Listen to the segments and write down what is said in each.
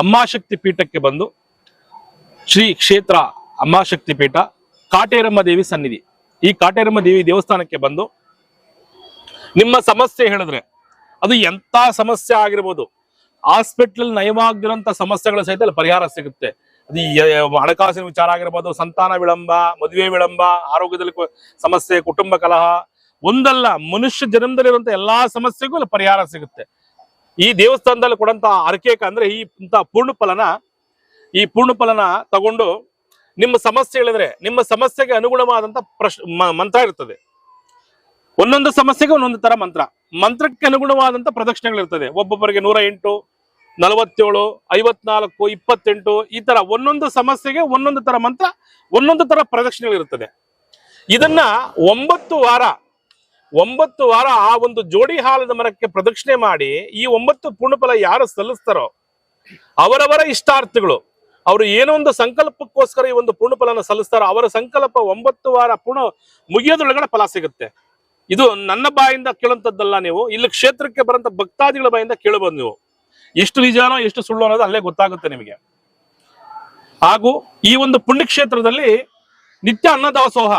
ಅಮ್ಮಾಶಕ್ತಿ ಪೀಠಕ್ಕೆ ಬಂದು ಶ್ರೀ ಕ್ಷೇತ್ರ ಅಮ್ಮಾಶಕ್ತಿ ಪೀಠ, ಕಾಟೇರಮ್ಮ ದೇವಿ ಸನ್ನಿಧಿ. ಈ ಕಾಟೇರಮ್ಮ ದೇವಿ ದೇವಸ್ಥಾನಕ್ಕೆ ಬಂದು ನಿಮ್ಮ ಸಮಸ್ಯೆ ಹೇಳಿದ್ರೆ, ಅದು ಎಂತ ಸಮಸ್ಯೆ ಆಗಿರ್ಬೋದು. ಹಾಸ್ಪಿಟ್ಲಲ್ಲಿ ನಯವಾಗಿರೋಂಥ ಸಮಸ್ಯೆಗಳ ಸಹಿತ ಅಲ್ಲಿ ಪರಿಹಾರ ಸಿಗುತ್ತೆ. ಅದು ಹಣಕಾಸಿನ ವಿಚಾರ ಆಗಿರ್ಬೋದು, ಸಂತಾನ ವಿಳಂಬ, ಮದುವೆ ವಿಳಂಬ, ಆರೋಗ್ಯದಲ್ಲಿ ಸಮಸ್ಯೆ, ಕುಟುಂಬ ಕಲಹ, ಒಂದಲ್ಲ, ಮನುಷ್ಯ ಜನ್ಮದಲ್ಲಿರುವಂತ ಎಲ್ಲಾ ಸಮಸ್ಯೆಗೂ ಅಲ್ಲಿ ಪರಿಹಾರ ಸಿಗುತ್ತೆ. ಈ ದೇವಸ್ಥಾನದಲ್ಲಿ ಕೊಡಂತ ಅರಕೇಕ ಅಂದ್ರೆ ಈ ಇಂತ ಪೂರ್ಣ ಫಲನ ಈ ಪೂರ್ಣ ಫಲನ ತಗೊಂಡು ನಿಮ್ಮ ಸಮಸ್ಯೆ ಹೇಳಿದ್ರೆ ನಿಮ್ಮ ಸಮಸ್ಯೆಗೆ ಅನುಗುಣವಾದಂತ ಮಂತ್ರ ಇರ್ತದೆ. ಒಂದೊಂದು ಸಮಸ್ಯೆಗೆ ಒಂದೊಂದು ತರ ಮಂತ್ರ. ಮಂತ್ರಕ್ಕೆ ಅನುಗುಣವಾದಂತ ಪ್ರದಕ್ಷಿಣೆಗಳಿರ್ತದೆ. ಒಬ್ಬೊಬ್ಬರಿಗೆ ನೂರ ಎಂಟು ನಲವತ್ತೇಳು, ಐವತ್ನಾಲ್ಕು, ಇಪ್ಪತ್ತೆಂಟು, ಈ ತರ ಒಂದೊಂದು ಸಮಸ್ಯೆಗೆ ಒಂದೊಂದು ತರ ಮಂತ್ರ, ಒಂದೊಂದು ತರ ಪ್ರದಕ್ಷಿಣೆಗಳಿರ್ತದೆ. ಇದನ್ನ ಒಂಬತ್ತು ವಾರ ಒಂಬತ್ತು ವಾರ ಆ ಒಂದು ಜೋಡಿ ಹಾಲದ ಮರಕ್ಕೆ ಪ್ರದಕ್ಷಿಣೆ ಮಾಡಿ ಈ ಒಂಬತ್ತು ಪೂರ್ಣಫಲ ಯಾರು ಸಲ್ಲಿಸ್ತಾರೋ ಅವರವರ ಇಷ್ಟಾರ್ಥಗಳು. ಅವರು ಏನೋ ಒಂದು ಸಂಕಲ್ಪಕ್ಕೋಸ್ಕರ ಈ ಒಂದು ಪೂರ್ಣಫಲನ ಸಲ್ಲಿಸ್ತಾರೋ ಅವರ ಸಂಕಲ್ಪ ಒಂಬತ್ತು ವಾರ ಪೂರ್ಣ ಮುಗಿಯೋದ್ರೊಳಗಡೆ ಫಲ ಸಿಗುತ್ತೆ. ಇದು ನನ್ನ ಬಾಯಿಂದ ಕೇಳುವಂಥದ್ದಲ್ಲ ನೀವು, ಇಲ್ಲಿ ಕ್ಷೇತ್ರಕ್ಕೆ ಬರಂತ ಭಕ್ತಾದಿಗಳ ಬಾಯಿಂದ ಕೇಳಬಹುದು ನೀವು. ಎಷ್ಟು ನಿಜಾನೋ ಎಷ್ಟು ಸುಳ್ಳು ಅನ್ನೋದು ಅಲ್ಲೇ ಗೊತ್ತಾಗುತ್ತೆ ನಿಮಗೆ. ಹಾಗೂ ಈ ಒಂದು ಪುಣ್ಯಕ್ಷೇತ್ರದಲ್ಲಿ ನಿತ್ಯ ಅನ್ನ ದಾಸೋಹ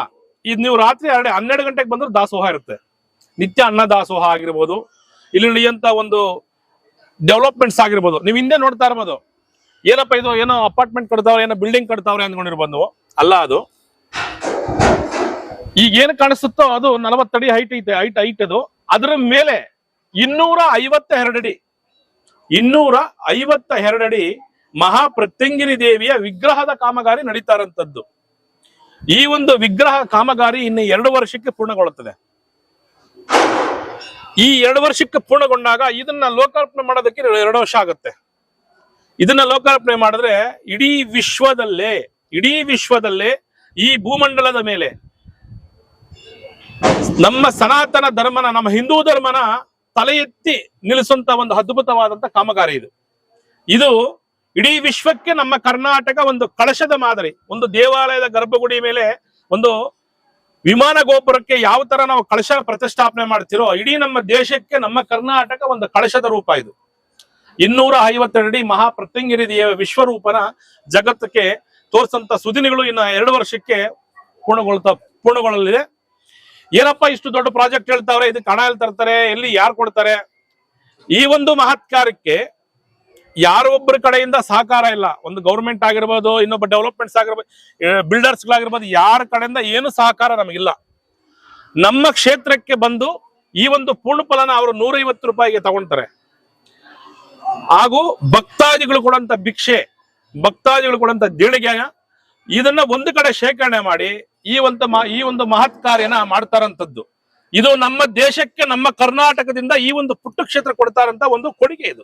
ಇದು ನೀವು ರಾತ್ರಿ ಎರಡು ಹನ್ನೆರಡು ಗಂಟೆಗೆ ಬಂದ್ರೆ ದಾಸೋಹ ಇರುತ್ತೆ. ನಿತ್ಯ ಅನ್ನ ದಾಸೋಹ ಆಗಿರ್ಬೋದು ಇಲ್ಲಿ ನಡೆಯುವಂತ ಒಂದು ಡೆವಲಪ್ಮೆಂಟ್ಸ್ ಆಗಿರ್ಬೋದು. ನೀವು ಹಿಂದೆ ನೋಡ್ತಾ ಇರ್ಬೋದು. ಏನಪ್ಪ ಇದು, ಏನೋ ಅಪಾರ್ಟ್ಮೆಂಟ್ ಕಟ್ತಾವ್ರೆ, ಏನೋ ಬಿಲ್ಡಿಂಗ್ ಕಟ್ತಾವ್ರೆ ಅಂದ್ಕೊಂಡಿರ್ಬೋದು ಅಲ್ಲ ಅದು. ಈಗ ಏನ್ ಕಾಣಿಸುತ್ತೋ ಅದು ನಲವತ್ತಡಿ ಹೈಟ್ ಐತೆ ಹೈಟ್ ಹೈಟ್ ಅದು. ಅದರ ಮೇಲೆ ಇನ್ನೂರ ಐವತ್ತ ಎರಡಡಿ ಇನ್ನೂರ ಐವತ್ತ ಎರಡಡಿ ಮಹಾ ಪ್ರತ್ಯಂಗಿನಿ ದೇವಿಯ ವಿಗ್ರಹದ ಕಾಮಗಾರಿ ನಡೀತಾ ಈ ಒಂದು ವಿಗ್ರಹ ಕಾಮಗಾರಿ ಇನ್ನು ಎರಡು ವರ್ಷಕ್ಕೆ ಪೂರ್ಣಗೊಳ್ಳುತ್ತದೆ. ಈ ಎರಡು ವರ್ಷಕ್ಕೆ ಪೂರ್ಣಗೊಂಡಾಗ ಇದನ್ನ ಲೋಕಾರ್ಪಣೆ ಮಾಡೋದಕ್ಕೆ ಎರಡು ವರ್ಷ ಆಗುತ್ತೆ. ಇದನ್ನ ಲೋಕಾರ್ಪಣೆ ಮಾಡಿದ್ರೆ ಇಡೀ ವಿಶ್ವದಲ್ಲೇ ಇಡೀ ವಿಶ್ವದಲ್ಲೇ ಈ ಭೂಮಂಡಲದ ಮೇಲೆ ನಮ್ಮ ಸನಾತನ ಧರ್ಮನ, ನಮ್ಮ ಹಿಂದೂ ಧರ್ಮನ ತಲೆ ಎತ್ತಿ ನಿಲ್ಲಿಸುವಂತ ಒಂದು ಅದ್ಭುತವಾದಂತ ಕಾಮಗಾರಿ ಇದು. ಇದು ಇಡೀ ವಿಶ್ವಕ್ಕೆ ನಮ್ಮ ಕರ್ನಾಟಕ ಒಂದು ಕಳಶದ ಮಾದರಿ, ಒಂದು ದೇವಾಲಯದ ಗರ್ಭಗುಡಿ ಮೇಲೆ ಒಂದು ವಿಮಾನ ಗೋಪುರಕ್ಕೆ ಯಾವ ತರ ನಾವು ಕಳಶ ಪ್ರತಿಷ್ಠಾಪನೆ ಮಾಡ್ತಿರೋ, ಇಡೀ ನಮ್ಮ ದೇಶಕ್ಕೆ ನಮ್ಮ ಕರ್ನಾಟಕ ಒಂದು ಕಳಶದ ರೂಪ ಇದು. ಇನ್ನೂರ ಐವತ್ತೆರಡಿ ಮಹಾ ಪ್ರತ್ಯಂಗಿರಿ ದೇವ ವಿಶ್ವರೂಪನ ಜಗತ್ತಕ್ಕೆ ತೋರಿಸಂತ ಸುದಿನಗಳು ಇನ್ನ ಎರಡು ವರ್ಷಕ್ಕೆ ಪೂರ್ಣಗೊಳ್ತಾ, ಪೂರ್ಣಗೊಳ್ಳಲಿದೆ. ಏನಪ್ಪ ಇಷ್ಟು ದೊಡ್ಡ ಪ್ರಾಜೆಕ್ಟ್ ಹೇಳ್ತಾವ್ರೆ, ಇದಕ್ಕೆ ಹಣ ಎಲ್ಲಿ ತರ್ತಾರೆ, ಎಲ್ಲಿ ಯಾರು ಕೊಡ್ತಾರೆ? ಈ ಒಂದು ಮಹತ್ ಕಾರ್ಯಕ್ಕೆ ಯಾರೊಬ್ಬರ ಕಡೆಯಿಂದ ಸಹಕಾರ ಇಲ್ಲ. ಒಂದು ಗೌರ್ಮೆಂಟ್ ಆಗಿರ್ಬೋದು, ಇನ್ನೊಬ್ಬ ಡೆವಲಪ್ಮೆಂಟ್ಸ್ ಆಗಿರ್ಬೋದು ಬಿಲ್ಡರ್ಸ್ ಗಳಾಗಿರ್ಬೋದು ಯಾರ ಕಡೆಯಿಂದ ಏನು ಸಹಕಾರ ನಮಗಿಲ್ಲ. ನಮ್ಮ ಕ್ಷೇತ್ರಕ್ಕೆ ಬಂದು ಈ ಒಂದು ಪೂರ್ಣ ಫಲನ ಅವರು ನೂರೈವತ್ತು ರೂಪಾಯಿಗೆ ತಗೊಳ್ತಾರೆ ಹಾಗೂ ಭಕ್ತಾದಿಗಳು ಕೊಡುವಂತ ಭಿಕ್ಷೆ, ಭಕ್ತಾದಿಗಳು ಕೊಡುವಂತ ದೇಣಿಗೆ ಇದನ್ನ ಒಂದು ಕಡೆ ಶೇಖರಣೆ ಮಾಡಿ ಈ ಒಂದು ಈ ಒಂದು ಮಹತ್ ಕಾರ್ಯನ ಮಾಡ್ತಾರಂತದ್ದು ಇದು ನಮ್ಮ ದೇಶಕ್ಕೆ, ನಮ್ಮ ಕರ್ನಾಟಕದಿಂದ ಈ ಒಂದು ಪುಟ್ಟ ಕ್ಷೇತ್ರ ಕೊಡ್ತಾರಂತ ಒಂದು ಕೊಡುಗೆ ಇದು.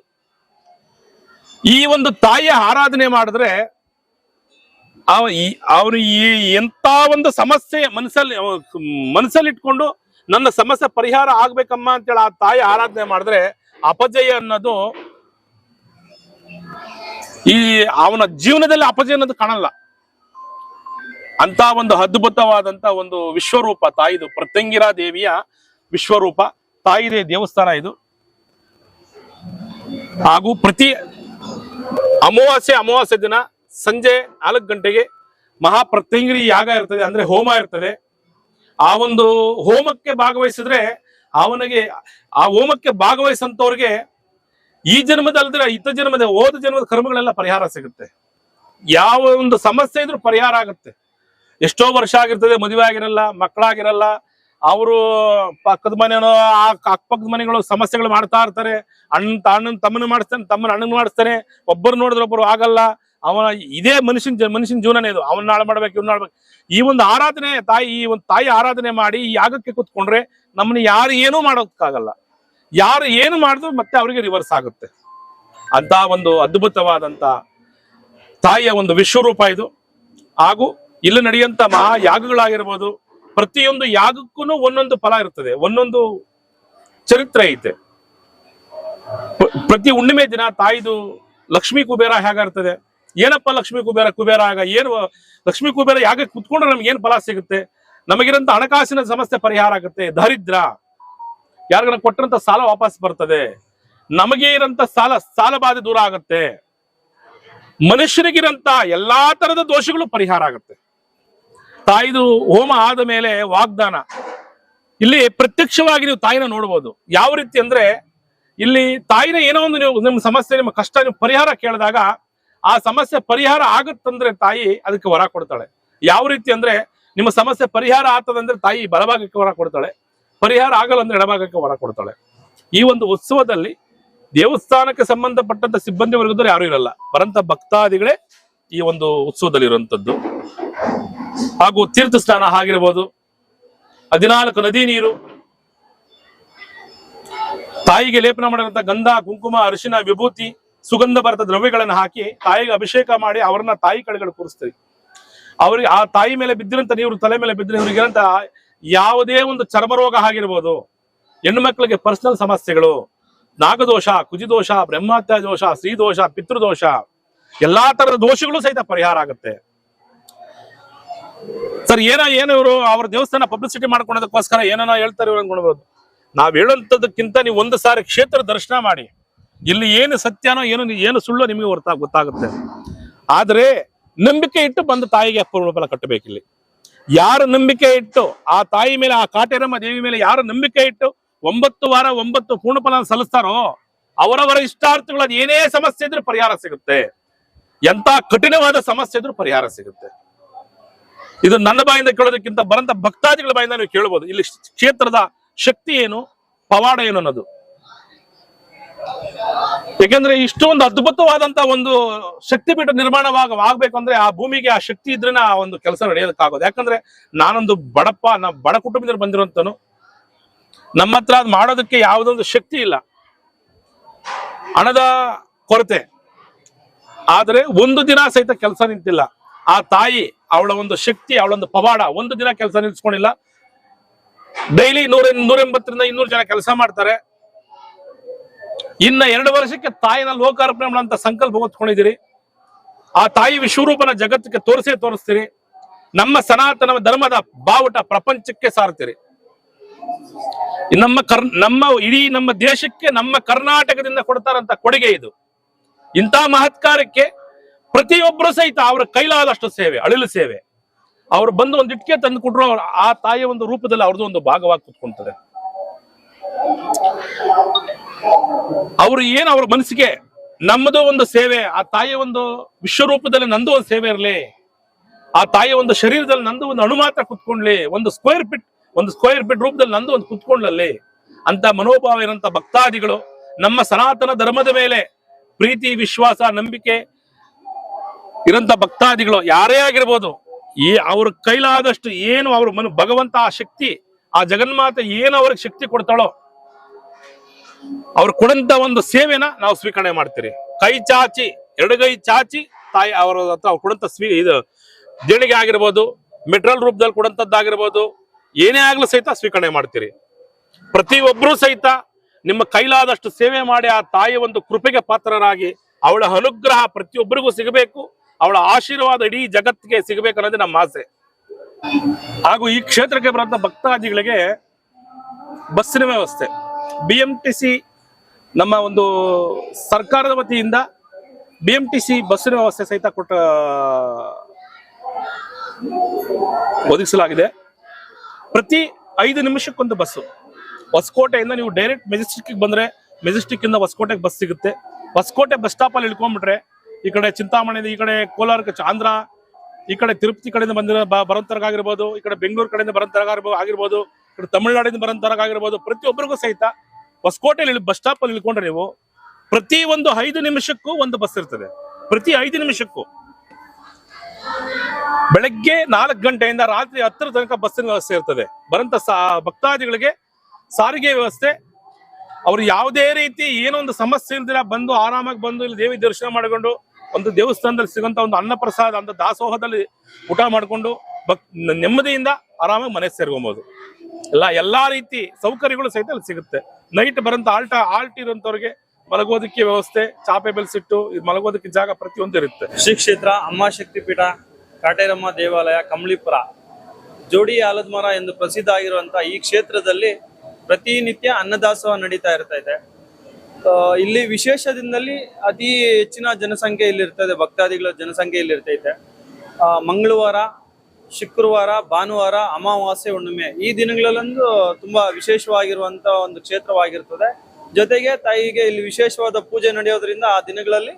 ಈ ಒಂದು ತಾಯಿಯ ಆರಾಧನೆ ಮಾಡಿದ್ರೆ ಅವ ಈ ಅವನು ಈ ಎಂತ ಒಂದು ಸಮಸ್ಯೆ ಮನಸ್ಸಲ್ಲಿ ಮನಸ್ಸಲ್ಲಿ ಇಟ್ಕೊಂಡು ನನ್ನ ಸಮಸ್ಯೆ ಪರಿಹಾರ ಆಗ್ಬೇಕಮ್ಮ ಅಂತೇಳಿ ಆ ತಾಯಿ ಆರಾಧನೆ ಮಾಡಿದ್ರೆ ಅಪಜಯ ಅನ್ನೋದು ಈ ಅವನ ಜೀವನದಲ್ಲಿ ಅಪಜಯ ಅನ್ನೋದು ಕಾಣಲ್ಲ. ಅಂತ ಒಂದು ಅದ್ಭುತವಾದಂತ ಒಂದು ವಿಶ್ವರೂಪ ತಾಯಿದು. ಪ್ರತ್ಯಂಗಿರಾ ದೇವಿಯ ವಿಶ್ವರೂಪ ತಾಯಿದೆ ದೇವಸ್ಥಾನ ಇದು. ಹಾಗೂ ಪ್ರತಿ ಅಮಾವಾಸ್ಯೆ ಅಮಾವಾಸ್ಯೆ ದಿನ ಸಂಜೆ ನಾಲ್ಕು ಗಂಟೆಗೆ ಮಹಾಪ್ರತ್ಯಂಗಿರಿ ಯಾಗ ಇರ್ತದೆ, ಅಂದ್ರೆ ಹೋಮ ಇರ್ತದೆ. ಆ ಒಂದು ಹೋಮಕ್ಕೆ ಭಾಗವಹಿಸಿದ್ರೆ ಅವನಿಗೆ, ಆ ಹೋಮಕ್ಕೆ ಭಾಗವಹಿಸಂತವ್ರಿಗೆ ಈ ಜನ್ಮದಲ್ದ್ರೆ ಇತ್ತ ಜನ್ಮದ, ಹೋದ ಜನ್ಮದ ಕರ್ಮಗಳೆಲ್ಲ ಪರಿಹಾರ ಸಿಗುತ್ತೆ. ಯಾವ ಒಂದು ಸಮಸ್ಯೆ ಇದ್ರೂ ಪರಿಹಾರ ಆಗುತ್ತೆ. ಎಷ್ಟೋ ವರ್ಷ ಆಗಿರ್ತದೆ, ಮದುವೆ ಆಗಿರಲ್ಲ, ಮಕ್ಕಳಾಗಿರಲ್ಲ ಅವರು ಪಕ್ಕದ ಮನೆಯೋ ಆ ಅಕ್ಕಪಕ್ಕದ ಮನೆಗಳು ಸಮಸ್ಯೆಗಳು ಮಾಡ್ತಾ ಇರ್ತಾರೆ. ಅಣ್ಣ ಅಣ್ಣನ ತಮ್ಮನ ಮಾಡಿಸ್ತಾನೆ ತಮ್ಮನ ಅಣ್ಣನ ಮಾಡಿಸ್ತಾನೆ. ಒಬ್ಬರು ನೋಡಿದ್ರೆ ಒಬ್ಬರು ಆಗಲ್ಲ. ಅವನ, ಇದೇ ಮನುಷ್ಯನ ಮನುಷ್ಯನ ಜೀವನನೇ ಇದು. ಅವನ್ನ ನಾಳೆ ಮಾಡ್ಬೇಕು, ಇವ್ನ ಮಾಡ್ಬೇಕು. ಈ ಒಂದು ಆರಾಧನೆ ತಾಯಿ, ಈ ಒಂದು ತಾಯಿ ಆರಾಧನೆ ಮಾಡಿ ಈ ಯಾಗಕ್ಕೆ ಕೂತ್ಕೊಂಡ್ರೆ ನಮ್ಮನ್ನ ಯಾರು ಏನೂ ಮಾಡೋಕ್ಕಾಗಲ್ಲ ಯಾರು ಏನು ಮಾಡಿದ್ರು ಮತ್ತೆ ಅವರಿಗೆ ರಿವರ್ಸ್ ಆಗುತ್ತೆ. ಅಂತ ಒಂದು ಅದ್ಭುತವಾದಂತ ತಾಯಿಯ ಒಂದು ವಿಶ್ವರೂಪ ಇದು. ಹಾಗೂ ಇಲ್ಲಿ ನಡೆಯುವಂತ ಮಹಾ ಯಾಗಗಳಾಗಿರ್ಬೋದು ಪ್ರತಿಯೊಂದು ಯಾಗಕ್ಕೂ ಒಂದೊಂದು ಫಲ ಇರ್ತದೆ, ಒಂದೊಂದು ಚರಿತ್ರೆ ಐತೆ. ಪ್ರತಿ ಹುಣ್ಣಿಮೆ ದಿನ ತಾಯಿದು ಲಕ್ಷ್ಮೀ ಕುಬೇರ ಹೇಗಿರ್ತದೆ ಏನಪ್ಪ ಲಕ್ಷ್ಮೀ ಕುಬೇರ ಕುಬೇರ ಆಗ ಏನು, ಲಕ್ಷ್ಮೀ ಕುಬೇರ ಯಾಕೆ ಕುತ್ಕೊಂಡ್ರೆ ನಮ್ಗೆ ಏನ್ ಫಲ ಸಿಗುತ್ತೆ? ನಮಗಿರಂತ ಹಣಕಾಸಿನ ಸಮಸ್ಯೆ ಪರಿಹಾರ ಆಗುತ್ತೆ ದರಿದ್ರ ಯಾರಿಗನ ಕೊಟ್ಟಂತ ಸಾಲ ವಾಪಸ್ ಬರ್ತದೆ. ನಮಗೆ ಇರಂತ ಸಾಲ ಸಾಲ ಬಾಧೆ ದೂರ ಆಗುತ್ತೆ. ಮನುಷ್ಯರಿಗಿರಂತ ಎಲ್ಲಾ ತರದ ದೋಷಗಳು ಪರಿಹಾರ ಆಗುತ್ತೆ. ತಾಯಿದು ಹೋಮ ಆದ ಮೇಲೆ ವಾಗ್ದಾನ. ಇಲ್ಲಿ ಪ್ರತ್ಯಕ್ಷವಾಗಿ ನೀವು ತಾಯಿನ ನೋಡ್ಬೋದು. ಯಾವ ರೀತಿ ಅಂದ್ರೆ ಇಲ್ಲಿ ತಾಯಿನ ಏನೋ ಒಂದು ನೀವು ನಿಮ್ಮ ಸಮಸ್ಯೆ, ನಿಮ್ಮ ಕಷ್ಟ ನೀವು ಪರಿಹಾರ ಕೇಳಿದಾಗ ಆ ಸಮಸ್ಯೆ ಪರಿಹಾರ ಆಗುತ್ತಂದ್ರೆ ತಾಯಿ ಅದಕ್ಕೆ ವರ ಕೊಡ್ತಾಳೆ. ಯಾವ ರೀತಿ ಅಂದ್ರೆ ನಿಮ್ಮ ಸಮಸ್ಯೆ ಪರಿಹಾರ ಆಗ್ತದಂದ್ರೆ ತಾಯಿ ಬಲಭಾಗಕ್ಕೆ ವರ ಕೊಡ್ತಾಳೆ. ಪರಿಹಾರ ಆಗಲ್ಲ ಅಂದ್ರೆ ಎಡಭಾಗಕ್ಕೆ ವರ ಕೊಡ್ತಾಳೆ. ಈ ಒಂದು ಉತ್ಸವದಲ್ಲಿ ದೇವಸ್ಥಾನಕ್ಕೆ ಸಂಬಂಧಪಟ್ಟಂತ ಸಿಬ್ಬಂದಿ ವರ್ಗದವರು ಯಾರು ಇರಲ್ಲ. ಬರಂತ ಭಕ್ತಾದಿಗಳೇ ಈ ಒಂದು ಉತ್ಸವದಲ್ಲಿ ಇರುವಂತದ್ದು ಹಾಗೂ ತೀರ್ಥ ಸ್ನಾನ ಆಗಿರ್ಬೋದು. ಹದಿನಾಲ್ಕು ನದಿ ನೀರು. ತಾಯಿಗೆ ಲೇಪನ ಮಾಡಿದಂತ ಗಂಧ, ಕುಂಕುಮ, ಅರಿಶಿನ, ವಿಭೂತಿ, ಸುಗಂಧ ಭರತ ದ್ರವ್ಯಗಳನ್ನು ಹಾಕಿ ತಾಯಿಗೆ ಅಭಿಷೇಕ ಮಾಡಿ ಅವರನ್ನ ತಾಯಿ ಕಡೆಗಳು ಕೂರಿಸ್ತೀವಿ ಅವ್ರಿಗೆ ಆ ತಾಯಿ ಮೇಲೆ ಬಿದ್ದಿರಂತ ನೀರು, ತಲೆ ಮೇಲೆ ಬಿದ್ದರೆ ಇವ್ರಿಗಿರಂತ ಯಾವುದೇ ಒಂದು ಚರ್ಮ ರೋಗ ಆಗಿರ್ಬೋದು. ಹೆಣ್ಣು ಮಕ್ಕಳಿಗೆ ಪರ್ಸನಲ್ ಸಮಸ್ಯೆಗಳು. ನಾಗದೋಷ, ಕುಜಿದೋಷ ಬ್ರಹ್ಮಾತ್ಯ ದೋಷ, ಸ್ತ್ರೀದೋಷ, ಪಿತೃದೋಷ. ಎಲ್ಲಾ ತರದ ದೋಷಗಳು ಸಹಿತ ಪರಿಹಾರ ಆಗುತ್ತೆ. ಸರ್, ಏನ, ಏನು ಇವರು ಅವ್ರ ದೇವಸ್ಥಾನ ಪಬ್ಲಿಸಿಟಿ ಮಾಡ್ಕೊಳೋದಕ್ಕೋಸ್ಕರ ಏನೇನೋ ಹೇಳ್ತಾರೆ ಇವ್ರು ಅನ್ಕೊಳ್ಬೋದು ನಾವ್ ಹೇಳುವಂತದಕ್ಕಿಂತ ನೀವು ಒಂದು ಸಾರಿ ಕ್ಷೇತ್ರ ದರ್ಶನ ಮಾಡಿ. ಇಲ್ಲಿ ಏನು ಸತ್ಯನೋ ಏನು ಏನು ಸುಳ್ಳು ನಿಮಗೆ ಗೊತ್ತಾಗುತ್ತೆ. ಆದ್ರೆ ನಂಬಿಕೆ ಇಟ್ಟು ಬಂದ ತಾಯಿಗೆ ಪೂರ್ಣಫಲ ಕಟ್ಟಬೇಕಿಲ್ಲಿ. ಯಾರು ನಂಬಿಕೆ ಇಟ್ಟು ಆ ತಾಯಿ ಮೇಲೆ, ಆ ಕಾಟೇರಮ್ಮ ದೇವಿ ಮೇಲೆ ಯಾರು ನಂಬಿಕೆ ಇಟ್ಟು ಒಂಬತ್ತು ವಾರ ಒಂಬತ್ತು ಪೂರ್ಣಫಲ ಸಲ್ಲಿಸ್ತಾರೋ, ಅವರವರ ಇಷ್ಟಾರ್ಥಗಳು ಏನೇ ಸಮಸ್ಯೆ ಇದ್ರೂ ಪರಿಹಾರ ಸಿಗುತ್ತೆ. ಎಂತ ಕಠಿಣವಾದ ಸಮಸ್ಯೆ ಇದ್ರೂ ಪರಿಹಾರ ಸಿಗುತ್ತೆ. ಇದು ನನ್ನ ಬಾಯಿಂದ ಕೇಳೋದಕ್ಕಿಂತ ಬರಂತ ಭಕ್ತಾದಿಗಳ ಬಾಯಿಂದ ನೀವು ಕೇಳಬಹುದು ಇಲ್ಲಿ ಕ್ಷೇತ್ರದ ಶಕ್ತಿ ಏನು, ಪವಾಡ ಏನು ಅನ್ನೋದು. ಯಾಕಂದ್ರೆ ಇಷ್ಟೊಂದು ಅದ್ಭುತವಾದಂತ ಒಂದು ಶಕ್ತಿಪೀಠ ನಿರ್ಮಾಣವಾಗ ಆಗ್ಬೇಕು ಅಂದ್ರೆ ಆ ಭೂಮಿಗೆ ಆ ಶಕ್ತಿ ಇದ್ರೆ ಆ ಒಂದು ಕೆಲಸ ನಡೆಯೋದಕ್ಕಾಗೋದು. ಯಾಕಂದ್ರೆ ನಾನೊಂದು ಬಡಪ್ಪ, ನಾ ಬಡ ಕುಟುಂಬದಿಂದ ಬಂದಿರುವಂತನು, ನಮ್ಮ ಹತ್ರ ಅದ್ ಮಾಡೋದಕ್ಕೆ ಯಾವುದೊಂದು ಶಕ್ತಿ ಇಲ್ಲ. ಹಣದ ಕೊರತೆ. ಆದರೆ ಒಂದು ದಿನ ಸಹಿತ ಕೆಲಸ ನಿಂತಿಲ್ಲ. ಆ ತಾಯಿ ಅವಳ ಒಂದು ಶಕ್ತಿ, ಅವಳ ಒಂದು ಪವಾಡ ಒಂದು ದಿನ ಕೆಲಸ ನಿಲ್ಸ್ಕೊಂಡಿಲ್ಲ. ಡೈಲಿ ನೂರ ನೂರ ಎಂಬತ್ತರಿಂದ ಇನ್ನೂರು ಜನ ಕೆಲಸ ಮಾಡ್ತಾರೆ. ಇನ್ನ ಎರಡು ವರ್ಷಕ್ಕೆ ತಾಯಿನ ಲೋಕಾರ್ಪಣೆ ಮಾಡುವಂತ ಸಂಕಲ್ಪ ಹೊತ್ಕೊಂಡಿದ್ದೀರಿ. ಆ ತಾಯಿ ವಿಶ್ವರೂಪನ ಜಗತ್ತಿಗೆ ತೋರಿಸೇ ತೋರಿಸ್ತೀರಿ. ನಮ್ಮ ಸನಾತನ ಧರ್ಮದ ಬಾವುಟ ಪ್ರಪಂಚಕ್ಕೆ ಸಾರ್ತೀರಿ ನಮ್ಮ ಕರ್, ನಮ್ಮ ಇಡೀ ನಮ್ಮ ದೇಶಕ್ಕೆ ನಮ್ಮ ಕರ್ನಾಟಕದಿಂದ ಕೊಡ್ತಾರಂತ ಕೊಡುಗೆ ಇದು. ಇಂಥ ಮಹತ್ಕಾರಕ್ಕೆ ಪ್ರತಿಯೊಬ್ಬರು ಸಹಿತ ಅವರ ಕೈಲಾದಷ್ಟು ಸೇವೆ, ಅಳಿಲು ಸೇವೆ. ಅವ್ರು ಬಂದು ಒಂದು ಇಟ್ಕೆ ತಂದು ಕೊಟ್ರು, ಅವ್ರ ಆ ತಾಯಿಯ ಒಂದು ರೂಪದಲ್ಲಿ ಅವ್ರದ್ದು ಒಂದು ಭಾಗವಾಗಿ ಕುತ್ಕೊಂತದೆ ಅವರು ಏನು ಅವ್ರ ಮನಸ್ಸಿಗೆ ನಮ್ಮದು ಒಂದು ಸೇವೆ, ಆ ತಾಯಿಯ ಒಂದು ವಿಶ್ವರೂಪದಲ್ಲಿ ನಂದು ಒಂದು ಸೇವೆ ಇರಲಿ, ಆ ತಾಯಿಯ ಒಂದು ಶರೀರದಲ್ಲಿ ನಂದು ಒಂದು ಅಣು ಮಾತ್ರ ಕುತ್ಕೊಂಡ್ಲಿ, ಒಂದು ಸ್ಕ್ವೇರ್ ಫಿಟ್ ಒಂದು ಸ್ಕ್ವೇರ್ ಫಿಟ್ ರೂಪದಲ್ಲಿ ನಂದು ಒಂದು ಕುತ್ಕೊಂಡ್ಲಲ್ಲಿ, ಅಂತ ಮನೋಭಾವ ಇರೋಂಥ ಭಕ್ತಾದಿಗಳು ನಮ್ಮ ಸನಾತನ ಧರ್ಮದ ಮೇಲೆ ಪ್ರೀತಿ, ವಿಶ್ವಾಸ, ನಂಬಿಕೆ ಇರೋಂಥ ಭಕ್ತಾದಿಗಳು ಯಾರೇ ಆಗಿರ್ಬೋದು, ಈ ಅವ್ರ ಕೈಲಾದಷ್ಟು ಏನು ಅವ್ರ ಮನ ಭಗವಂತ ಆ ಶಕ್ತಿ, ಆ ಜಗನ್ಮಾತೆ ಏನು ಅವ್ರಿಗೆ ಶಕ್ತಿ ಕೊಡ್ತಾಳೋ, ಅವ್ರು ಕೊಡಂತ ಒಂದು ಸೇವೆನ ನಾವು ಸ್ವೀಕರಣೆ ಮಾಡ್ತೀರಿ. ಕೈ ಚಾಚಿ, ಎಡಗೈ ಚಾಚಿ, ತಾಯಿ ಅವರ ಹತ್ರ ಅವ್ರು ಕೊಡಂತ ಸ್ವೀ, ಇದು ದೇಣಿಗೆ ಆಗಿರ್ಬೋದು, ಮೆಟ್ರಲ್ ರೂಪದಲ್ಲಿ ಕೊಡಂತದ್ದಾಗಿರ್ಬೋದು, ಏನೇ ಆಗ್ಲೂ ಸಹಿತ ಸ್ವೀಕರಣೆ ಮಾಡ್ತೀರಿ. ಪ್ರತಿಯೊಬ್ಬರೂ ಸಹಿತ ನಿಮ್ಮ ಕೈಲಾದಷ್ಟು ಸೇವೆ ಮಾಡಿ ಆ ತಾಯಿ ಒಂದು ಕೃಪೆಗೆ ಪಾತ್ರರಾಗಿ, ಅವಳ ಅನುಗ್ರಹ ಪ್ರತಿಯೊಬ್ಬರಿಗೂ ಸಿಗಬೇಕು. ಅವಳ ಆಶೀರ್ವಾದ ಇಡೀ ಜಗತ್ತಿಗೆ ಸಿಗಬೇಕು ಅನ್ನೋದೇ ನಮ್ಮ ಆಸೆ. ಹಾಗೂ ಈ ಕ್ಷೇತ್ರಕ್ಕೆ ಬರುವಂತ ಭಕ್ತಾದಿಗಳಿಗೆ ಬಸ್ಸಿನ ವ್ಯವಸ್ಥೆ. ಬಿ ಎಂ ಟಿ ಸಿ ನಮ್ಮ ಒಂದು ಸರ್ಕಾರದ ವತಿಯಿಂದ ಬಿ ಎಂ ಟಿ ಸಿ ಬಸ್ಸಿನ ವ್ಯವಸ್ಥೆ ಸಹಿತ ಕೊಟ್ಟ ಒದಗಿಸಲಾಗಿದೆ. ಪ್ರತಿ ಐದು ನಿಮಿಷಕ್ಕೊಂದು ಬಸ್ಸು. ಹೊಸಕೋಟೆಯಿಂದ ನೀವು ಡೈರೆಕ್ಟ್ ಮೆಜೆಸ್ಟಿಕ್ ಬಂದ್ರೆ ಮೆಜೆಸ್ಟಿಕ್ ಇಂದ ಹೊಸಕೋಟೆಗೆ ಬಸ್ ಸಿಗುತ್ತೆ. ಹೊಸಕೋಟೆ ಬಸ್ ಸ್ಟಾಪ್ ಅಲ್ಲಿ ಇಳ್ಕೊಂಡ್ಬಿಟ್ರೆ ಈ ಕಡೆ ಚಿಂತಾಮಣಿಯಿಂದ ಈ ಕಡೆ ಕೋಲಾರ ಚಾಂದ್ರ ಈ ಕಡೆ ತಿರುಪತಿ ಕಡೆಯಿಂದ ಬಂದಿರೋ ಬರೋಂತರಾಗಿರ್ಬೋದು ಈ ಕಡೆ ಬೆಂಗಳೂರು ಕಡೆಯಿಂದ ಬರೋಂತರಾಗಿರ್ಬೋದು ಆಗಿರ್ಬೋದು, ಈ ಕಡೆ ತಮಿಳುನಾಡಿಂದ ಬರೋಂತರಾಗಿರ್ಬೋದು ಪ್ರತಿಯೊಬ್ಬರಿಗೂ ಸಹಿತ ಹೊಸಕೋಟೆಯಲ್ಲಿ ಬಸ್ ಸ್ಟಾಪ್ ಅಲ್ಲಿ ಇಳ್ಕೊಂಡ್ರೆ ನೀವು ಪ್ರತಿ ಒಂದು ಐದು ನಿಮಿಷಕ್ಕೂ ಒಂದು ಬಸ್ ಇರ್ತದೆ. ಪ್ರತಿ ಐದು ನಿಮಿಷಕ್ಕೂ. ಬೆಳಗ್ಗೆ ನಾಲ್ಕು ಗಂಟೆಯಿಂದ ರಾತ್ರಿ ಹತ್ತರ ತನಕ ಬಸ್ಸಿನ ವ್ಯವಸ್ಥೆ ಇರ್ತದೆ. ಬರಂತ ಭಕ್ತಾದಿಗಳಿಗೆ ಸಾರಿಗೆ ವ್ಯವಸ್ಥೆ. ಅವ್ರು ಯಾವುದೇ ರೀತಿ ಏನೋ ಒಂದು ಸಮಸ್ಯೆ ಇಲ್ದಿರ ಬಂದು ಆರಾಮಾಗಿ ಬಂದು ಇಲ್ಲಿ ದೇವಿ ದರ್ಶನ ಮಾಡಿಕೊಂಡು ಒಂದು ದೇವಸ್ಥಾನದಲ್ಲಿ ಸಿಗುವಂತ ಒಂದು ಅನ್ನ ಪ್ರಸಾದ ಅಂತ ದಾಸೋಹದಲ್ಲಿ ಊಟ ಮಾಡಿಕೊಂಡು ಭಕ್, ನೆಮ್ಮದಿಯಿಂದ ಆರಾಮಾಗಿ ಮನೆ ಸೇರ್ಕೊಬಹುದು ಎಲ್ಲ, ಎಲ್ಲಾ ರೀತಿ ಸೌಕರ್ಯಗಳು ಸಹಿತ ಅಲ್ಲಿ ಸಿಗುತ್ತೆ. ನೈಟ್ ಬರಂತ ಆಲ್ಟ, ಆಲ್ಟ್ ಇರೋಂಥವ್ರಿಗೆ ಮಲಗೋದಕ್ಕೆ ವ್ಯವಸ್ಥೆ, ಚಾಪೆ ಬೆಲ್ಸಿಟ್ಟು ಮಲಗೋದಕ್ಕೆ ಜಾಗ ಪ್ರತಿಯೊಂದು ಇರುತ್ತೆ. ಶ್ರೀ ಕ್ಷೇತ್ರ ಅಮ್ಮ ಶಕ್ತಿಪೀಠ, ಕಾಟೇರಮ್ಮ ದೇವಾಲಯ ಕಮಳಿಪುರ ಜೋಡಿ ಆಲದ ಮರ ಎಂದು ಪ್ರಸಿದ್ಧ ಆಗಿರುವಂತಹ ಈ ಕ್ಷೇತ್ರದಲ್ಲಿ ಪ್ರತಿನಿತ್ಯ ಅನ್ನದಾಸೋಹ ನಡೀತಾ ಇರ್ತಾ ಇದೆ. ಆ, ವಿಶೇಷ ದಿನದಲ್ಲಿ ಅತಿ ಹೆಚ್ಚಿನ ಜನಸಂಖ್ಯೆ ಇಲ್ಲಿರ್ತದೆ ಭಕ್ತಾದಿಗಳ ಜನಸಂಖ್ಯೆ ಇಲ್ಲಿರ್ತೈತೆ. ಆ, ಮಂಗಳವಾರ ಶುಕ್ರವಾರ ಭಾನುವಾರ ಅಮಾವಾಸ್ಯೆ ಹುಣ್ಣಿಮೆ ಈ ದಿನಗಳಲ್ಲಂದು ತುಂಬಾ ವಿಶೇಷವಾಗಿರುವಂತ ಒಂದು ಕ್ಷೇತ್ರವಾಗಿರ್ತದೆ. ಜೊತೆಗೆ ತಾಯಿಗೆ ಇಲ್ಲಿ ವಿಶೇಷವಾದ ಪೂಜೆ ನಡೆಯೋದ್ರಿಂದ ಆ ದಿನಗಳಲ್ಲಿ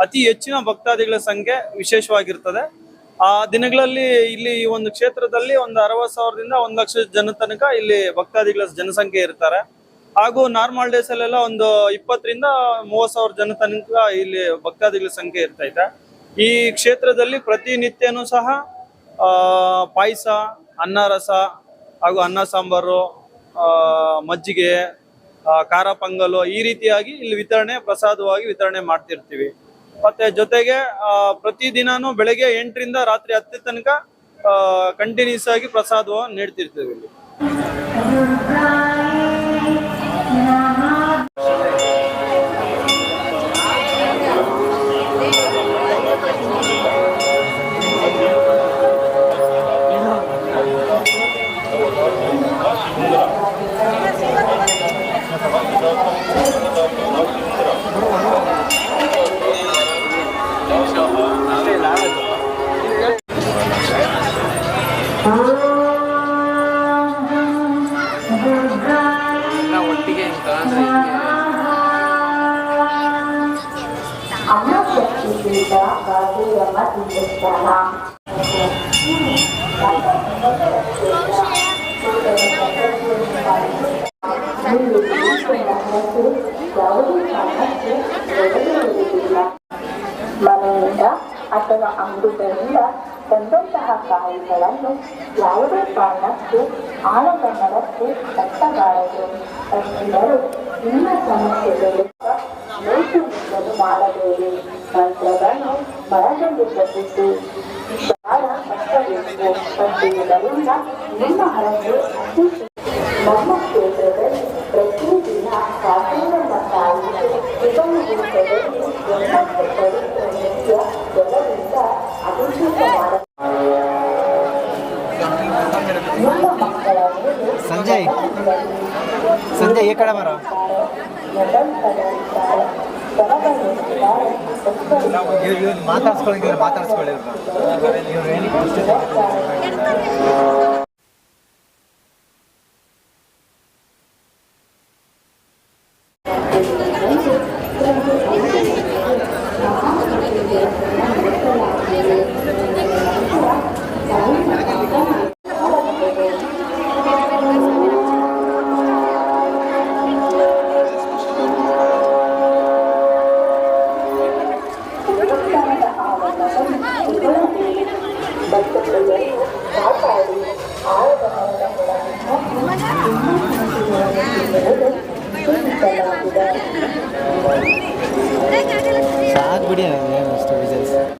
ಅತಿ ಹೆಚ್ಚಿನ ಭಕ್ತಾದಿಗಳ ಸಂಖ್ಯೆ ವಿಶೇಷವಾಗಿರ್ತದೆ. ಆ ದಿನಗಳಲ್ಲಿ ಇಲ್ಲಿ ಈ ಒಂದು ಕ್ಷೇತ್ರದಲ್ಲಿ ಒಂದು ಅರವತ್ ಸಾವಿರದಿಂದ ಒಂದ್ ಲಕ್ಷ ಜನ ತನಕ ಇಲ್ಲಿ ಭಕ್ತಾದಿಗಳ ಜನಸಂಖ್ಯೆ ಇರ್ತಾರೆ. ಹಾಗೂ ನಾರ್ಮಲ್ ಡೇಸ್ ಅಲ್ಲೆಲ್ಲ ಒಂದು ಇಪ್ಪತ್ತರಿಂದ ಮೂವತ್ ಸಾವಿರ ಜನ ತನಕ ಇಲ್ಲಿ ಭಕ್ತಾದಿಗಳ ಸಂಖ್ಯೆ ಇರ್ತೈತೆ ಈ ಕ್ಷೇತ್ರದಲ್ಲಿ ಪ್ರತಿನಿತ್ಯನೂ ಸಹ ಪಾಯಸ, ಅನ್ನ ರಸ ಹಾಗೂ ಅನ್ನ ಸಾಂಬಾರು ಮಜ್ಜಿಗೆ ಖಾರ ಪೊಂಗಲು ಈ ರೀತಿಯಾಗಿ ಇಲ್ಲಿ ವಿತರಣೆ, ಪ್ರಸಾದವಾಗಿ ವಿತರಣೆ ಮಾಡ್ತಿರ್ತೀವಿ. ಮತ್ತೆ ಜೊತೆಗೆ ಪ್ರತಿ ದಿನಾನು ಬೆಳಗ್ಗೆ ಎಂಟರಿಂದ ರಾತ್ರಿ ಹತ್ತು ತನಕ ಕಂಟಿನ್ಯೂಸ್ ಆಗಿ ಪ್ರಸಾದವನ್ನು ನೀಡ್ತಿರ್ತೀವಿ ಇಲ್ಲಿ. ಯಾವುದೇ ಕಾರಣಕ್ಕೆ ಮನೆಯಿಂದ ಅಥವಾ ಅಂಗಡಿಗಳಿಂದ ತಂದಂತಹ ಕಾಯಿಗಳನ್ನು ಯಾವುದೇ ಕಾರಣಕ್ಕೂ ಆಳದ ಮರಕ್ಕೆ ಕಟ್ಟಬಾರದು ಕಟ್ಟಿದರೂ ನಿಮ್ಮ ಸಮಸ್ಯೆಗಳು ನೋಟು ಮುಟ್ಟಲು ಮಾಡಬೇಡಿ. ಮಂತ್ರವನ್ನು ಮರದಲ್ಲಿ ಕಟ್ಟಿಸಿ ಬಹಳ ಕಷ್ಟಬೇಕು ಇದರಿಂದ ನಿಮ್ಮ ಹರಕೆ ಅತಿ ಸಂಜಯ್. ಸಂಜಯ್ ಈ ಕಡೆ ಬರೋ. ಮಾತಾಡ್ಸ್ಕೊಳ್ಳಿ ಮಾತಾಡ್ಸ್ಕೊಳ್ಳಿ